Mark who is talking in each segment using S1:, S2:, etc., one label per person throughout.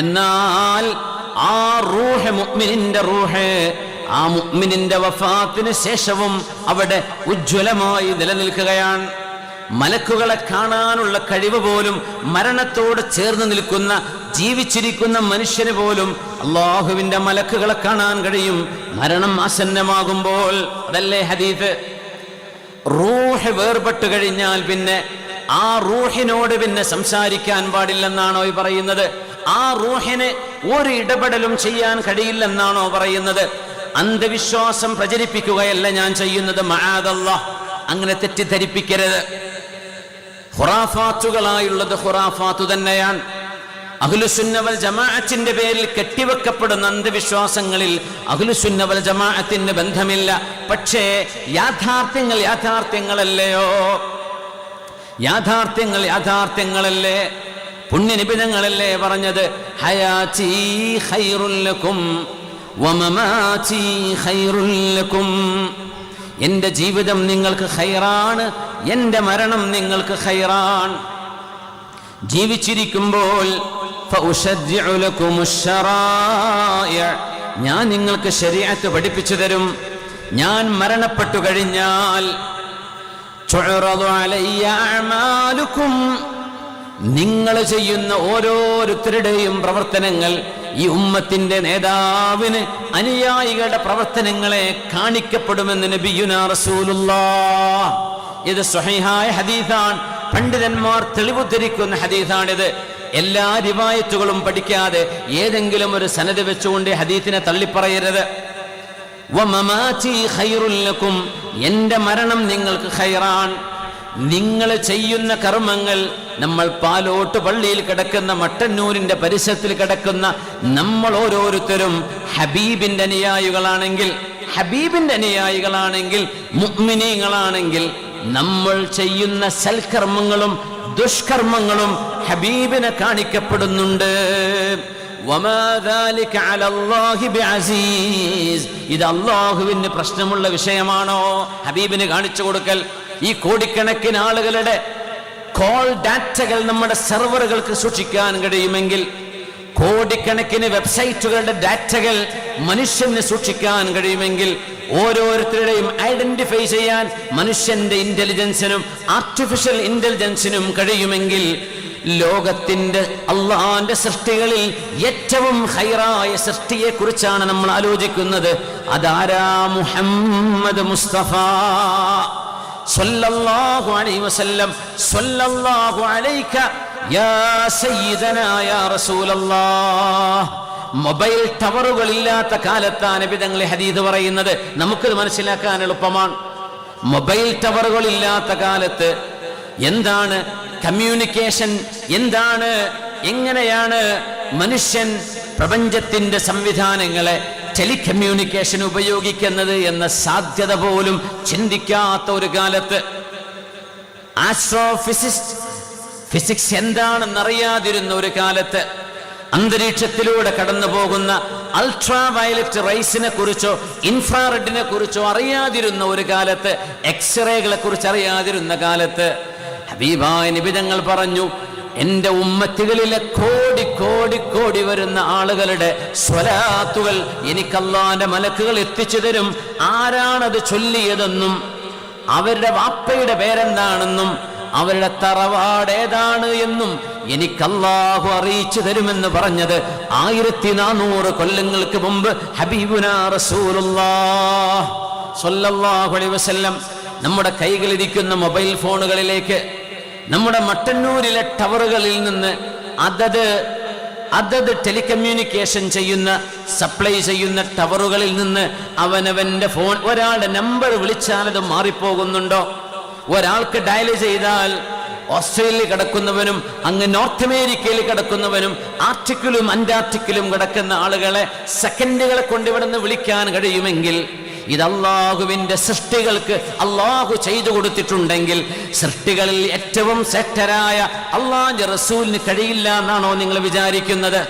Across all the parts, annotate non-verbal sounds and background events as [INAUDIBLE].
S1: എന്നാൽ ആ റൂഹ് മുഅ്മിനിന്റെ റൂഹ് ആ മുഅ്മിനിന്റെ വഫാത്തിന് ശേഷവും അവിടെ ഉജ്ജ്വലമായി നിലനിൽക്കുകയാണ്. മലക്കുകളെ കാണാനുള്ള കഴിവ് പോലും മരണത്തോട് ചേർന്ന് നിൽക്കുന്ന ജീവിച്ചിരിക്കുന്ന മനുഷ്യന് പോലും അള്ളാഹുവിന്റെ മലക്കുകളെ കാണാൻ കഴിയും. മരണം ആസന്നമാകുമ്പോൾ അതല്ലേ ഹദീഫ് റൂഹ് വേർപെട്ടു കഴിഞ്ഞാൽ പിന്നെ ആ റൂഹിനോട് പിന്നെ സംസാരിക്കാൻ പാടില്ലെന്നാണോ ഈ പറയുന്നത്? ആ റൂഹിന് ഒരു ഇടപെടലും ചെയ്യാൻ കഴിയില്ലെന്നാണോ പറയുന്നത്? അന്ധവിശ്വാസം പ്രചരിപ്പിക്കുകയല്ല ഞാൻ ചെയ്യുന്നത് മഹാദല്ല. അങ്ങനെ തെറ്റിദ്ധരിപ്പിക്കരുത്. ഹുറാഫാത്തുകളായുള്ളത് ഹുറാഫാത്തു തന്നെയാണ്. അഖിലുസുന്നവൽ ജമാഅത്തിന്റെ പേരിൽ കെട്ടിവെക്കപ്പെടുന്ന അന്ധവിശ്വാസങ്ങളിൽ അഖിലുസുന്നവൽ ജമാഅത്തിന് ബന്ധമില്ല. പക്ഷേ യാഥാർത്ഥ്യങ്ങൾ യാഥാർത്ഥ്യങ്ങളല്ലയോ? യാഥാർത്ഥ്യങ്ങൾ യാഥാർത്ഥ്യങ്ങളല്ലേ? പുണ്യനിബിധങ്ങളല്ലേ പറഞ്ഞത്? എന്റെ ജീവിതം നിങ്ങൾക്ക് ഹൈറാണ് എന്റെ മരണം നിങ്ങൾക്ക് ഹൈറാൻ ജീവിച്ചിരിക്കുമ്പോൾ ഞാൻ നിങ്ങൾക്ക് ശരിയാത്ത് പഠിപ്പിച്ചു തരും. ഞാൻ മരണപ്പെട്ടു കഴിഞ്ഞാൽ അമാലുക്കും. നിങ്ങൾ ചെയ്യുന്ന ഓരോരുത്തരുടെയും പ്രവർത്തനങ്ങൾ ഈ ഉമ്മത്തിന്റെ നേതാവിന് അനുയായികളുടെ പ്രവർത്തനങ്ങളെ കാണിക്കപ്പെടുമെന്ന് നബിയുന ഇത് സ്വഹൈഹായ ഹദീസാണ്. പണ്ഡിതന്മാർ തെളിവുദ്ധരിക്കുന്ന ഹദീസാണിത്. എല്ലാ രിവായത്തുകളും പഠിക്കാതെ ഏതെങ്കിലും ഒരു സനത് വെച്ചുകൊണ്ട് ഹദീസിനെ തള്ളിപ്പറയരുത്. വമമാറ്റി ഖൈറുൽ ലക്കും. എന്റെ മരണം നിങ്ങൾക്ക് ഖൈറാൻ. നിങ്ങൾ ചെയ്യുന്ന കർമ്മങ്ങൾ നമ്മൾ പാലോട്ട് പള്ളിയിൽ കിടക്കുന്ന മട്ടന്നൂരിന്റെ പരിസരത്തിൽ കിടക്കുന്ന നമ്മൾ ഓരോരുത്തരും ഹബീബിന്റെ അനുയായികളാണെങ്കിൽ ഹബീബിന്റെ അനുയായികളാണെങ്കിൽ മുഗ്മിനീകളാണെങ്കിൽ നമ്മൾ ചെയ്യുന്ന സൽക്കർമ്മങ്ങളും ദുഷ്കർമ്മങ്ങളും ഹബീബിനെ കാണിക്കപ്പെടുന്നുണ്ട്. ഇത് അള്ളാഹുവിന് പ്രശ്നമുള്ള വിഷയമാണോ? ഹബീബിന് കാണിച്ചു കൊടുക്കൽ. ഈ കോടിക്കണക്കിന് ആളുകളുടെ കോൾ ഡാറ്റകൾ നമ്മുടെ സെർവറുകൾക്ക് സൂക്ഷിക്കാൻ കഴിയുമെങ്കിൽ കോടിക്കണക്കിന് വെബ്സൈറ്റുകളുടെ ഡാറ്റകൾ മനുഷ്യന് സൂക്ഷിക്കാൻ കഴിയുമെങ്കിൽ ഓരോരുത്തരുടെയും ഐഡന്റിഫൈ ചെയ്യാൻ മനുഷ്യന്റെ ഇന്റലിജൻസിനും ആർട്ടിഫിഷ്യൽ ഇന്റലിജൻസിനും കഴിയുമെങ്കിൽ ലോകത്തിന്റെ അള്ളാഹാന്റെ സൃഷ്ടികളിൽ ഏറ്റവും ഹൈറായ സൃഷ്ടിയെ കുറിച്ചാണ് നമ്മൾ ആലോചിക്കുന്നത്. അതാരാ മുഹമ്മദ് മുസ്തഫ? സ്വല്ലല്ലാഹു അലൈഹി വസല്ലം സ്വല്ലല്ലാഹു അലൈക യാ സയ്യിദനാ യാ റസൂലല്ലാഹ്. മൊബൈൽ ടവറുകൾ ഇല്ലാത്ത കാലത്താണ് വിധങ്ങളെ ഹദീദ് പറയുന്നത്. നമുക്കത് മനസ്സിലാക്കാൻ എളുപ്പമാണ്. മൊബൈൽ ടവറുകളില്ലാത്ത കാലത്ത് എന്താണ് കമ്മ്യൂണിക്കേഷൻ? എന്താണ്? എങ്ങനെയാണ് മനുഷ്യൻ പ്രപഞ്ചത്തിന്റെ സംവിധാനങ്ങളെ ടെലികമ്മ്യൂണിക്കേഷൻ ഉപയോഗിക്കുന്നത് എന്ന സാധ്യത പോലും ചിന്തിക്കാത്ത ഒരു കാലത്ത്? ആസ്ട്രോഫിസിസ്റ്റ് ഫിസിക്സ് എന്താണെന്നറിയാതിരുന്ന ഒരു കാലത്ത് അന്തരീക്ഷത്തിലൂടെ കടന്നു പോകുന്ന അൾട്രാ വയലറ്റ് റൈസിനെ കുറിച്ചോ ഇൻഫ്രാറെഡിനെ കുറിച്ചോ അറിയാതിരുന്ന ഒരു കാലത്ത് എക്സ്റേകളെ കുറിച്ച് അറിയാതിരുന്ന കാലത്ത് ഹബീബായ നിബിതങ്ങൾ പറഞ്ഞു എന്റെ ഉമ്മത്തുകളിലെ കോടി കോടി കോടി വരുന്ന ആളുകളുടെ സ്വലാത്തുകൾ എനിക്കല്ലാന്റെ മലക്കുകൾ എത്തിച്ചു തരും. ആരാണത് ചൊല്ലിയതെന്നും അവരുടെ വാപ്പയുടെ പേരെന്താണെന്നും അവരുടെ തറവാട് ഏതാണ് എന്നും എനിക്കല്ലാഹു അറിയിച്ചു തരുമെന്ന് പറഞ്ഞത് ആയിരത്തി നാനൂറ് കൊല്ലങ്ങൾക്ക് മുമ്പ് ഹബീബുന വസ്ല്ലം സ്വല്ലല്ലാഹു അലൈഹി വസല്ലം നമ്മുടെ കൈകളിരിക്കുന്ന മൊബൈൽ ഫോണുകളിലേക്ക് നമ്മുടെ മട്ടന്നൂരിലെ ടവറുകളിൽ നിന്ന് അതത് അതത് ടെലികമ്മ്യൂണിക്കേഷൻ ചെയ്യുന്ന സപ്ലൈ ചെയ്യുന്ന ടവറുകളിൽ നിന്ന് അവനവന്റെ ഫോൺ ഒരാളുടെ നമ്പർ വിളിച്ചാൽ അത് മാറിപ്പോകുന്നുണ്ടോ? ഒരാൾക്ക് ഡയൽ ചെയ്താൽ ഓസ്ട്രേലിയയിൽ കിടക്കുന്നവനും അങ്ങ് നോർത്ത് അമേരിക്കയിൽ കിടക്കുന്നവനും ആർട്ടിക്കിലും അന്റാർട്ടിക്കിലും കിടക്കുന്ന ആളുകളെ സെക്കൻഡുകളെ കൊണ്ടിവിടുന്ന് വിളിക്കാൻ കഴിയുമെങ്കിൽ ഇത് അള്ളാഹുവിന്റെ സൃഷ്ടികൾക്ക് അള്ളാഹു ചെയ്തു കൊടുത്തിട്ടുണ്ടെങ്കിൽ സൃഷ്ടികളിൽ ഏറ്റവും ശ്രേഷ്ഠരായ അള്ളാഹിന്റെ റസൂലിന് കഴിയില്ല എന്നാണോ നിങ്ങൾ വിചാരിക്കുന്നത്?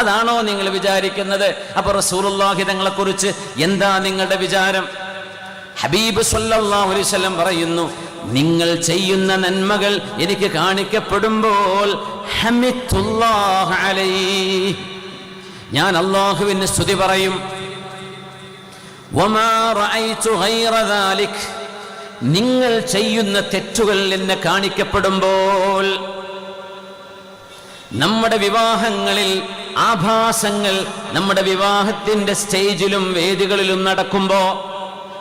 S1: അതാണോ നിങ്ങൾ വിചാരിക്കുന്നത്? അപ്പൊ റസൂലുള്ളാഹി തങ്ങളെ കുറിച്ച് എന്താ നിങ്ങളുടെ വിചാരം? ഹബീബ് സല്ലല്ലാഹു അലൈഹി വസല്ലം പറയുന്നു നിങ്ങൾ ചെയ്യുന്ന നന്മകൾ എനിക്ക് കാണിക്കപ്പെടുമ്പോൾ ഞാൻ അള്ളാഹുവിന് സ്തുതി പറയും നിങ്ങൾ ചെയ്യുന്ന തെറ്റുകൾ എന്നെ കാണിക്കപ്പെടുമ്പോൾ നമ്മുടെ വിവാഹങ്ങളിൽ ആഭാസങ്ങൾ നമ്മുടെ വിവാഹത്തിന്റെ സ്റ്റേജിലും വേദികളിലും നടക്കുമ്പോൾ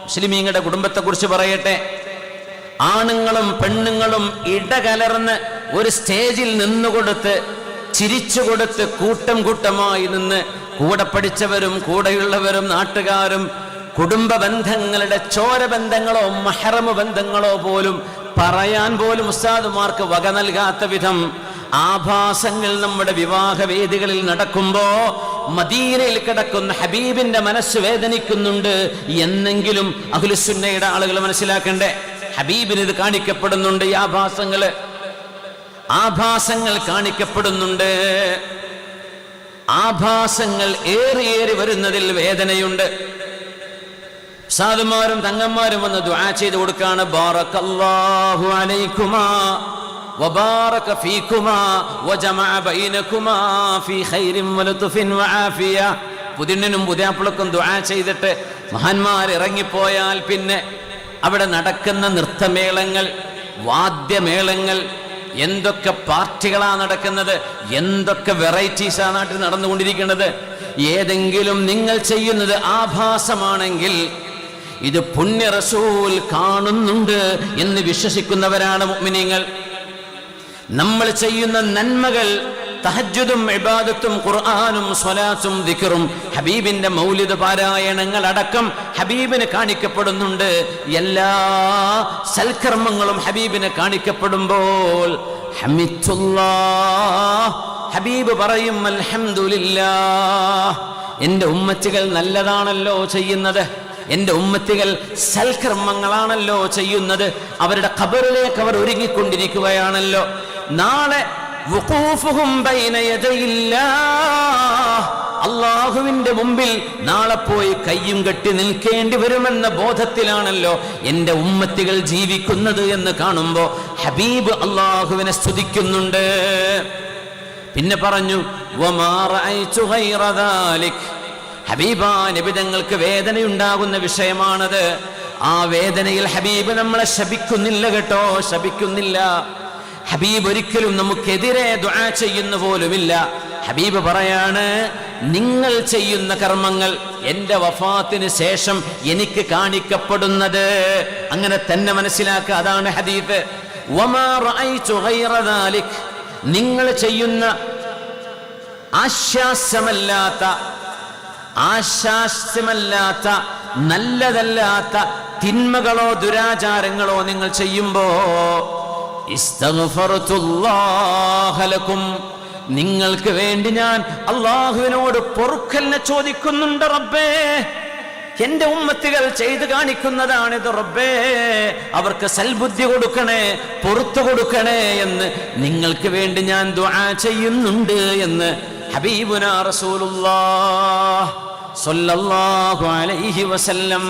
S1: മുസ്ലിമീങ്ങളുടെ കുടുംബത്തെക്കുറിച്ച് പറയട്ടെ ആണുങ്ങളും പെണ്ണുങ്ങളും ഇടകലർന്ന് ഒരു സ്റ്റേജിൽ നിന്നുകൊടുത്ത് ചിരിച്ചു കൊടുത്ത് കൂട്ടം കൂട്ടമായി നിന്ന് കൂടെ പഠിച്ചവരും കൂടെയുള്ളവരും നാട്ടുകാരും കുടുംബ ബന്ധങ്ങളുടെ ചോര ബന്ധങ്ങളോ മഹറമ ബന്ധങ്ങളോ പോലും പറയാൻ പോലും ഉസ്താദുമാർക്ക് വക നൽകാത്ത വിധം ആഭാസങ്ങൾ നമ്മുടെ വിവാഹ വേദികളിൽ നടക്കുമ്പോ മദീനയിൽ കിടക്കുന്ന ഹബീബിന്റെ മനസ്സ് വേദനിക്കുന്നുണ്ട് എന്നെങ്കിലും അഖിലുസുന്നയുടെ ആളുകൾ മനസ്സിലാക്കണ്ടേ? ഹബീബിന് ഇത് കാണിക്കപ്പെടുന്നുണ്ട് ഈ ആഭാസങ്ങൾ ആഭാസങ്ങൾ കാണിക്കപ്പെടുന്നുണ്ട്. ആഭാസങ്ങൾ ഏറിയേറി വരുന്നതിൽ വേദനയുണ്ട്. സാധുമാരും തങ്ങന്മാരും വന്ന് ദുആ ചെയ്ത് കൊടുക്കാണ്. ബാറക്കല്ലാഹു അലൈക്കുമാ വബാറക ഫീകുമാ വജമഅ ബൈനകുമാ ഫീ ഖൈരിൻ വലതുഫിൻ വആഫിയ. പുതിനും പുതിയാപ്പിളക്കും ദുആ ചെയ്തിട്ട് മഹാന്മാർ ഇറങ്ങിപ്പോയാൽ പിന്നെ അവിടെ നടക്കുന്ന നൃത്തമേളങ്ങൾ വാദ്യമേളങ്ങൾ എന്തൊക്കെ പാർട്ടികളാണ് നടക്കുന്നത് എന്തൊക്കെ വെറൈറ്റീസാണ് നാട്ടിൽ നടന്നുകൊണ്ടിരിക്കുന്നത് ഏതെങ്കിലും നിങ്ങൾ ചെയ്യുന്നത് ആഭാസമാണെങ്കിൽ ഇത് പുണ്യ റസൂൽ കാണുന്നുണ്ട് എന്ന് വിശ്വസിക്കുന്നവരാണ് മുഅ്മിനീങ്ങൾ. നമ്മൾ ചെയ്യുന്ന നന്മകൾ തഹജ്ജുദും ഇബാദത്തും ഖുർആാനും സ്വലാസും ദിക്റും ഹബീബിന്റെ മൗലിദ് പാരായണങ്ങൾ അടക്കം ഹബീബിന് കാണിക്കപ്പെടുന്നുണ്ട്. എല്ലാ സൽക്കർമ്മങ്ങളും ഹബീബിന് കാണിക്കപ്പെടുമ്പോൾ ഹബീബ് പറയും അൽഹംദുലില്ലാ എന്റെ ഉമ്മച്ചുകൾ നല്ലതാണല്ലോ ചെയ്യുന്നത്. എന്റെ ഉമ്മത്തികൾ സൽക്കർമ്മങ്ങളാണല്ലോ ചെയ്യുന്നത് അവരുടെ ഖബറിലേക്ക് അവർ ഒരുങ്ങിക്കൊണ്ടിരിക്കുകയാണല്ലോ നാളെ. അള്ളാഹുവിന്റെ മുമ്പിൽ നാളെ പോയി കയ്യും കെട്ടി നിൽക്കേണ്ടി വരുമെന്ന ബോധത്തിലാണല്ലോ എന്റെ ഉമ്മത്തികൾ ജീവിക്കുന്നത് എന്ന് കാണുമ്പോ ഹബീബ് അള്ളാഹുവിനെ സ്തുതിക്കുന്നുണ്ട് പിന്നെ പറഞ്ഞു "വമാ റഅയ്തു ഗൈറ ദാലിക്." ഹബീബാ നബി തങ്ങൾക്ക് വേദനയുണ്ടാകുന്ന വിഷയമാണത്. ആ വേദനയിൽ ഹബീബ് നമ്മളെ ശപിക്കുന്നില്ല കേട്ടോ ശപിക്കുന്നില്ല. ഹബീബ് ഒരിക്കലും നമുക്കെതിരെ ദുആ ചെയ്യുന്ന പോലുമില്ല. ഹബീബ് പറയാണ് നിങ്ങൾ ചെയ്യുന്ന കർമ്മങ്ങൾ എന്റെ വഫാത്തിന് ശേഷം എനിക്ക് കാണിക്കപ്പെടുന്നത്. അങ്ങനെ തന്നെ മനസ്സിലാക്കുക അതാണ് ഹദീഫ്. നിങ്ങൾ ചെയ്യുന്ന ആശ്വാസമല്ലാത്ത ആശ്വാസമല്ലാത്ത നല്ലതല്ലാത്ത തിന്മകളോ ദുരാചാരങ്ങളോ നിങ്ങൾ ചെയ്യുമ്പോ ഇസ്തഫറത്തുല്ലാഹലക്കും നിങ്ങൾക്ക് വേണ്ടി ഞാൻ അള്ളാഹുവിനോട് പൊറുക്കലിനെ ചോദിക്കുന്നുണ്ട് റബ്ബേ. എന്റെ ഉമ്മത്തുകൾ ചെയ്തു കാണിക്കുന്നതാണിത് റബ്ബേ. അവർക്ക് സൽബുദ്ധി കൊടുക്കണേ പുറത്തു കൊടുക്കണേ എന്ന് നിങ്ങൾക്ക് വേണ്ടി ഞാൻ ദ്വാ ചെയ്യുന്നുണ്ട് എന്ന് ഹബീബുന അലൈഹി വസല്ലം.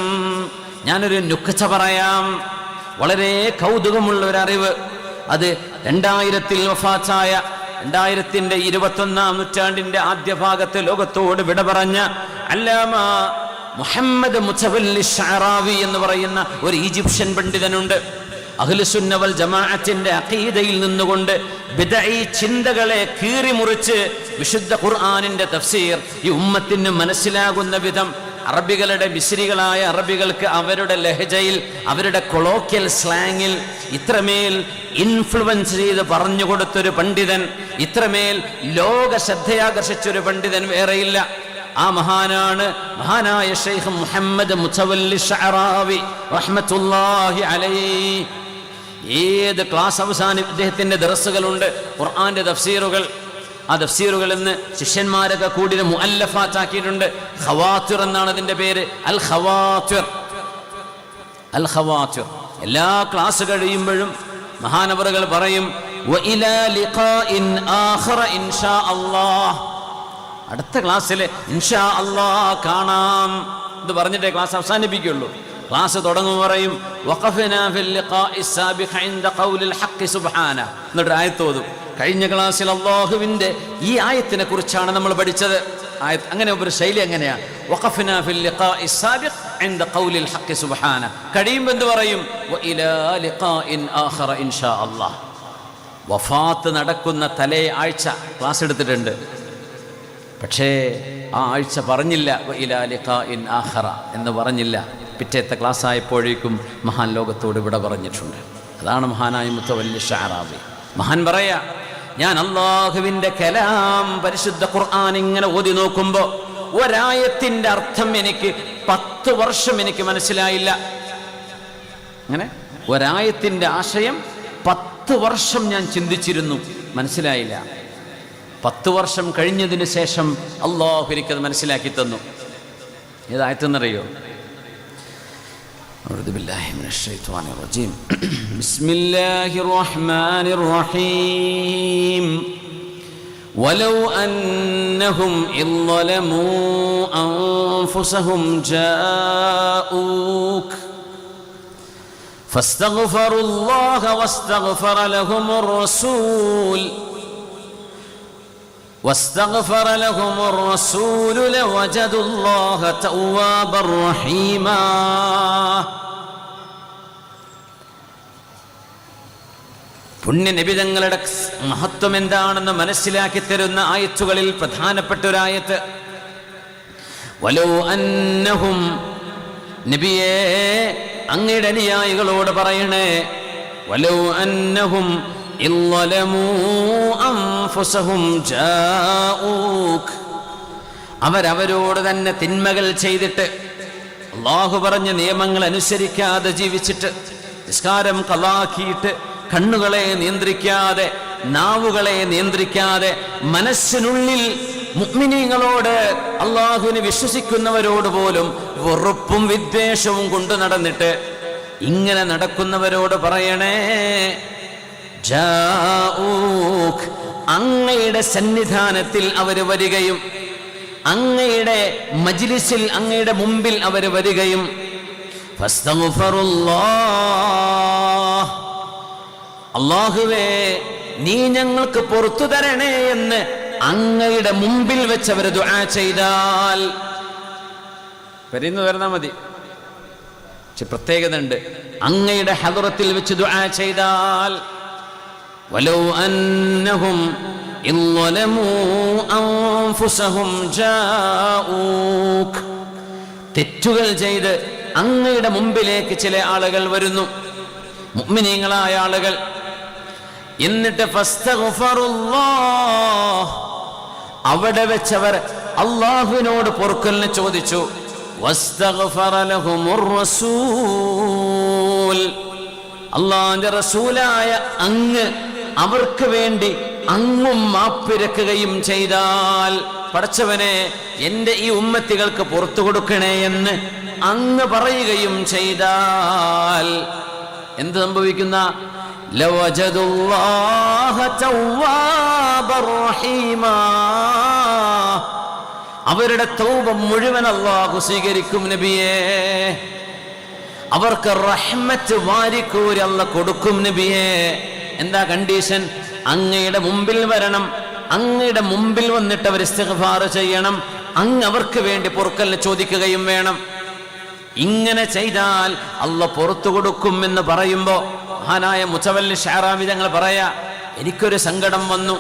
S1: ഞാനൊരു നുക്കച്ച പറയാം. വളരെ കൗതുകമുള്ള ഒരു അറിവ്. അത് രണ്ടായിരത്തിൽ വഫാത്തായ രണ്ടായിരത്തിന്റെ ഇരുപത്തൊന്നാം നൂറ്റാണ്ടിന്റെ ആദ്യ ഭാഗത്ത് ലോകത്തോട് വിട പറഞ്ഞ അല്ലാമ മുഹമ്മദ് മുസവല്ലി ഷാറാവി എന്ന് പറയുന്ന ഒരു ഈജിപ്ഷ്യൻ പണ്ഡിതനുണ്ട്. അഖിലുസുന്നവൽ ജമാഅത്തിന്റെ അഖീദയിൽ നിന്നുകൊണ്ട് ബിദഈ ചിന്തകളെ കീറിമുറിച്ച് വിശുദ്ധ ഖുർആനിന്റെ തഫ്സീർ ഈ ഉമ്മത്തിന് മനസ്സിലാകുന്ന വിധം അറബികളുടെ മിശ്രികളായ അറബികൾക്ക് അവരുടെ ലഹജയിൽ അവരുടെ കൊളോക്കിയൽ സ്ലാങ്ങിൽ ഇത്രമേൽ ഇൻഫ്ലുവൻസ് ചെയ്ത് പറഞ്ഞു കൊടുത്തൊരു പണ്ഡിതൻ ഇത്രമേൽ ലോക ശ്രദ്ധയാകർഷിച്ചൊരു പണ്ഡിതൻ വേറെയില്ല. ആ മഹാനാണ് മഹാനായ ഷെയ്ഖ് മുഹമ്മദ് മുസവല്ലി ഷഅറാവി റഹ്മത്തുള്ളാഹി അലൈഹി. ഏത് ക്ലാസ് അവസാനം ഇദ്ദേഹത്തിന്റെ ദർസുകളുണ്ട്? ഖുർആാന്റെ തഫ്സീറുകൾ. ആ തഫ്സീറുകൾ എന്ന് ശിഷ്യന്മാരൊക്കെ കൂടി മുഅല്ലഫാറ്റാക്കിയിട്ടുണ്ട് ഖവാത്തിർ എന്നാണ് അതിന്റെ പേര്. അൽ ഖവാത്തിർ അൽ ഖവാത്തിർ എല്ലാ ക്ലാസ് കഴിയുമ്പോഴും മഹാനവറുകൾ പറയും. അടുത്ത ക്ലാസ്സിൽ ഇൻഷാ അള്ളാ കാണാം. എന്ന് പറഞ്ഞിട്ടേ ക്ലാസ് അവസാനിപ്പിക്കുള്ളൂ. ക്ലാസ് തുടങ്ങും പറയും എന്നിട്ട് ആയത്ത് ഓതും. കഴിഞ്ഞ ക്ലാസ്സിൽ അള്ളാഹുവിന്റെ ഈ ആയത്തിനെ കുറിച്ചാണ് നമ്മൾ പഠിച്ചത്. ആയത്ത് അങ്ങനെ ഒരു ശൈലി എങ്ങനെയാ? വഖഫ്നാ ഫിൽ ലിഖാഇ സാബിഖ് ഇൻദ ഖൗലിൽ ഹഖ് സുബ്ഹാന. കഴിയുമ്പോൾ എന്ത് പറയും? വഫാത്ത് നടക്കുന്ന തലേ ആഴ്ച ക്ലാസ് എടുത്തിട്ടുണ്ട്. പക്ഷേ ആ ആഴ്ച പറഞ്ഞില്ല ഇലാ ലിഖാഇൻ ആഹറ എന്ന് പറഞ്ഞില്ല. പിറ്റേത്തെ ക്ലാസ് ആയപ്പോഴേക്കും മഹാൻ ലോകത്തോട് ഇവിടെ പറഞ്ഞിട്ടുണ്ട്. അതാണ് മഹാനായ മുത്തവല്ലി ഷാറാബി. മഹാൻ പറയാ ഞാൻ അള്ളാഹുവിന്റെ കലാം പരിശുദ്ധ ഖുർആൻ ഇങ്ങനെ ഓതി നോക്കുമ്പോൾ ഒരായത്തിന്റെ അർത്ഥം എനിക്ക് പത്ത് വർഷം എനിക്ക് മനസ്സിലായില്ല. അങ്ങനെ ഒരായത്തിന്റെ ആശയം പത്ത് വർഷം ഞാൻ ചിന്തിച്ചിരുന്നു മനസ്സിലായില്ല. പത്ത് വർഷം കഴിഞ്ഞതിന് ശേഷം അള്ളാഹു എനിക്കത് മനസ്സിലാക്കി തന്നു. ഏതായത്തെന്നറിയോ أعوذ بالله من الشيطان الرجيم. [CLEARS THROAT] بسم الله الرحمن الرحيم. ولو أنهم إذ ظلموا أنفسهم جاءوك فاستغفروا الله واستغفر لهم الرسول واستغفر لهم الرسول لوجدوا الله توابا رحيما പുണ്യനിബിതങ്ങളുടെ മഹത്വം എന്താണെന്ന് മനസ്സിലാക്കി തരുന്ന ആയത്തുകളിൽ പ്രധാനപ്പെട്ട ഒരായത്ത് വലോ അന്നഹും നബിയേ അങ്ങയുടെ അനുയായികളോട് പറയണേ വലോ അന്നഹും അവരവരോട് തന്നെ തിന്മകൾ ചെയ്തിട്ട് അള്ളാഹു പറഞ്ഞ നിയമങ്ങൾ അനുസരിക്കാതെ ജീവിച്ചിട്ട് നിസ്കാരം കലാക്കിയിട്ട് കണ്ണുകളെ നിയന്ത്രിക്കാതെ നാവുകളെ നിയന്ത്രിക്കാതെ മനസ്സിനുള്ളിൽ മുഗ്മിനീങ്ങളോട് അള്ളാഹുവിനെ വിശ്വസിക്കുന്നവരോട് പോലും വെറുപ്പും വിദ്വേഷവും കൊണ്ടു നടന്നിട്ട് ഇങ്ങനെ നടക്കുന്നവരോട് പറയണേ അങ്ങയുടെ സന്നിധാനത്തിൽ അവർ വരികയും അങ്ങയുടെ മജ്ലിസിൽ അങ്ങയുടെ മുമ്പിൽ അവർ വരികയും അള്ളാഹുവേ നീ ഞങ്ങൾക്ക് പുറത്തു തരണേ എന്ന് അങ്ങയുടെ മുമ്പിൽ വെച്ച് അവർ ദുആ ചെയ്താൽ. വരുന്നു വരുന്നാ മതി. പക്ഷെ പ്രത്യേകത ഉണ്ട് അങ്ങയുടെ ഹദറത്തിൽ വെച്ച് ദുആ ചെയ്താൽ ولو أنهم إن ظلموا أنفسهم جاءوك തെറ്റുകൾ ചെയ്ത് അങ്ങയുടെ മുമ്പിലേക്ക് ചില ആളുകൾ വരുന്നു മുഅ്മിനീങ്ങളായ ആളുകൾ എന്നിട്ട് ഫസ്തഗ്ഫറുല്ലാഹ് അവിടെ വെച്ചവർ അള്ളാഹുവിനോട് പൊറുക്കലിനെ ചോദിച്ചു വസ്തഗ്ഫറ ലഹുമുർ റസൂൽ അള്ളാന്റെ റസൂലായ അങ്ങ് അവർക്ക് വേണ്ടി അങ്ങും മാപ്പിരക്കുകയും ചെയ്താൽ പടച്ചവനെ എന്റെ ഈ ഉമ്മത്തികൾക്ക് പുറത്തു കൊടുക്കണേ എന്ന് അങ്ങ് പറയുകയും ചെയ്താൽ എന്ത് സംഭവിക്കുന്ന. അവരുടെ തൗപം മുഴുവൻ അള്ളാഹു സ്വീകരിക്കും നബിയേ. അവർക്ക് റഹ്മത്ത് വാരിക്കൂരി അല്ല കൊടുക്കും നബിയേ. എന്താ കണ്ടീഷൻ അങ്ങയുടെ മുമ്പിൽ വരണം. അങ്ങയുടെ മുമ്പിൽ വന്നിട്ട് അവർ ഇസ്തിഗ്ഫാർ ചെയ്യണം. അങ്ങ് അവർക്ക് വേണ്ടി പൊറുക്കലിന് ചോദിക്കുകയും വേണം. ഇങ്ങനെ ചെയ്താൽ അല്ല പുറത്തു കൊടുക്കും എന്ന് പറയുമ്പോ മഹാനായ മുച്ചവല്ലി ഷാറാമി തങ്ങൾ പറയാ എനിക്കൊരു സങ്കടം വന്നു.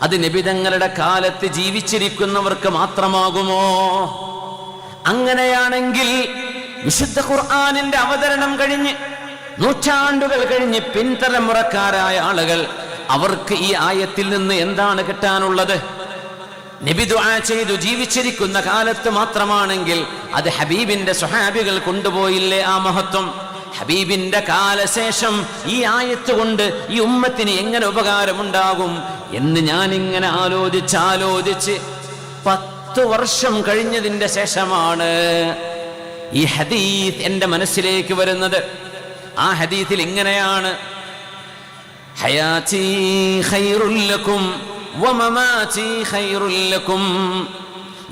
S1: അത് നിബിതങ്ങളുടെ കാലത്ത് ജീവിച്ചിരിക്കുന്നവർക്ക് മാത്രമാകുമോ? അങ്ങനെയാണെങ്കിൽ വിശുദ്ധ ഖുർആാനിന്റെ അവതരണം കഴിഞ്ഞ് നൂറ്റാണ്ടുകൾ കഴിഞ്ഞ് പിൻതലമുറക്കാരായ ആളുകൾ അവർക്ക് ഈ ആയത്തിൽ നിന്ന് എന്താണ് കിട്ടാനുള്ളത്? നബി ദുആ ചെയ്തു ജീവിച്ചിരിക്കുന്ന കാലത്ത് മാത്രമാണെങ്കിൽ അത് ഹബീബിന്റെ സ്വഹാബികൾ കൊണ്ടുപോയില്ലേ ആ മഹത്വം? ഹബീബിന്റെ കാലശേഷം ഈ ആയത്ത് കൊണ്ട് ഈ ഉമ്മത്തിന് എങ്ങനെ ഉപകാരമുണ്ടാകും എന്ന് ഞാൻ ഇങ്ങനെ ആലോചിച്ച് ആലോചിച്ച് പത്ത് വർഷം കഴിഞ്ഞതിന്റെ ശേഷമാണ് ഈ ഹദീസ് എന്റെ മനസ്സിലേക്ക് വരുന്നത്. ആ ഹദീസിൽ ഇങ്ങനെയാണ്. എന്റെ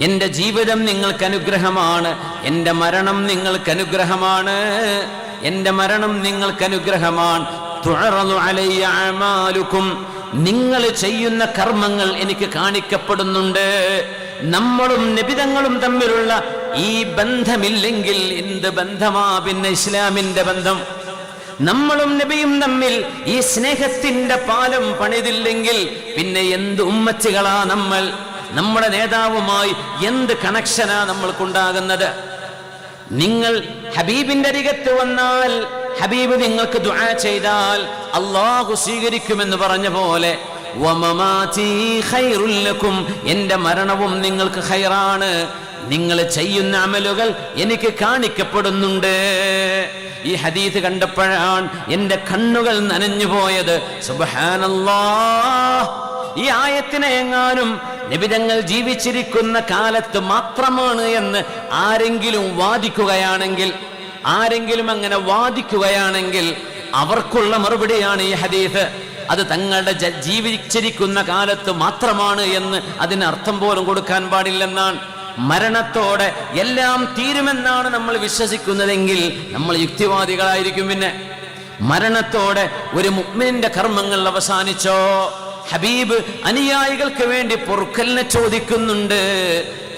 S1: എന്റെ ജീവിതം നിങ്ങൾക്ക് അനുഗ്രഹമാണ് എന്റെ മരണം നിങ്ങൾക്ക് അനുഗ്രഹമാണ് എന്റെ മരണം നിങ്ങൾക്ക് അനുഗ്രഹമാണ്. തുഴറന്നു നിങ്ങൾ ചെയ്യുന്ന കർമ്മങ്ങൾ എനിക്ക് കാണിക്കപ്പെടുന്നുണ്ട്. നമ്മളും നിബിതങ്ങളും തമ്മിലുള്ള ഈ ബന്ധമില്ലെങ്കിൽ എന്ത് ബന്ധമാ? പിന്നെ ഇസ്ലാമിന്റെ ബന്ധം. നമ്മളും നബിയും തമ്മിൽ ഈ സ്നേഹത്തിന്റെ പാലം പണിതില്ലെങ്കിൽ പിന്നെ എന്ത് ഉമ്മച്ചുകളാ നമ്മൾ? നമ്മുടെ നേതാവുമായി എന്ത് കണക്ഷനാ നമ്മൾക്കുണ്ടാകുന്നത്? നിങ്ങൾ ഹബീബിന്റെ അരികത്ത് വന്നാൽ ഹബീബ് നിങ്ങൾക്ക് ദുആ ചെയ്താൽ അള്ളാഹു സ്വീകരിക്കുമെന്ന് പറഞ്ഞ പോലെ എന്റെ മരണവും നിങ്ങൾക്ക് ഹൈറാണ് നിങ്ങൾ ചെയ്യുന്ന അമലുകൾ എനിക്ക് കാണിക്കപ്പെടുന്നുണ്ട്. ഈ ഹദീസ് കണ്ടപ്പോഴാണ് എന്റെ കണ്ണുകൾ നനഞ്ഞു പോയത്. ഈ ആയത്തിനെ എങ്ങാനും നിബിതങ്ങൾ ജീവിച്ചിരിക്കുന്ന കാലത്ത് മാത്രമാണ് എന്ന് ആരെങ്കിലും വാദിക്കുകയാണെങ്കിൽ ആരെങ്കിലും അങ്ങനെ വാദിക്കുകയാണെങ്കിൽ അവർക്കുള്ള മറുപടിയാണ് ഈ ഹദീസ്. അത് തങ്ങളുടെ ജീവിച്ചിരിക്കുന്ന കാലത്ത് മാത്രമാണ് എന്ന് അതിന് അർത്ഥം പോലും കൊടുക്കാൻ പാടില്ലെന്നാണ്. മരണത്തോടെ എല്ലാം തീരുമെന്നാണ് നമ്മൾ വിശ്വസിക്കുന്നതെങ്കിൽ നമ്മൾ യുക്തിവാദികളായിരിക്കും പിന്നെ. മരണത്തോടെ ഒരു മുഗ്മിനിന്റെ കർമ്മങ്ങൾ അവസാനിച്ചോ? ഹബീബ് അനുയായികൾക്ക് വേണ്ടി പൊറുക്കലിനെ ചോദിക്കുന്നുണ്ട്.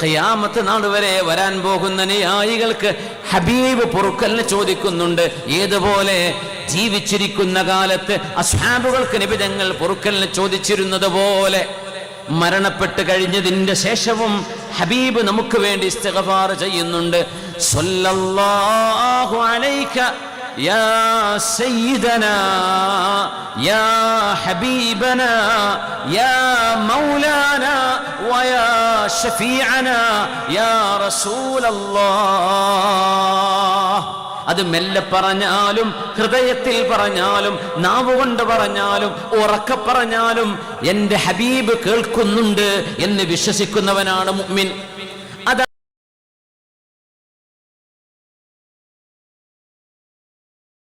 S1: ഖിയാമത്ത് നാൾ വരെ വരാൻ പോകുന്ന അനുയായികൾക്ക് ഹബീബ് പൊറുക്കലിനെ ചോദിക്കുന്നുണ്ട്. ഏതുപോലെ? ജീവിച്ചിരിക്കുന്ന കാലത്ത് അസ്ഹാബുകൾക്ക് നിബിധങ്ങൾ പൊറുക്കലിനെ ചോദിച്ചിരുന്നത് പോലെ. മരണപ്പെട്ട് കഴിഞ്ഞതിന്റെ ശേഷവും ഹബീബ് നമുക്ക് വേണ്ടി ഇസ്തിഗ്ഫാർ ചെയ്യുന്നുണ്ട്. സല്ലല്ലാഹു യാ സയ്യിദനാ യാ ഹബീബനാ യാ മൗലാനാ ഷഫീഅനാ യാ റസൂലല്ലാഹ്. അത് മെല്ലെ പറഞ്ഞാലും ഹൃദയത്തിൽ പറഞ്ഞാലും നാവുകൊണ്ട് പറഞ്ഞാലും ഉറക്ക പറഞ്ഞാലും എന്റെ ഹബീബ് കേൾക്കുന്നുണ്ട് എന്ന് വിശ്വസിക്കുന്നവനാണ് മുഅ്മിൻ.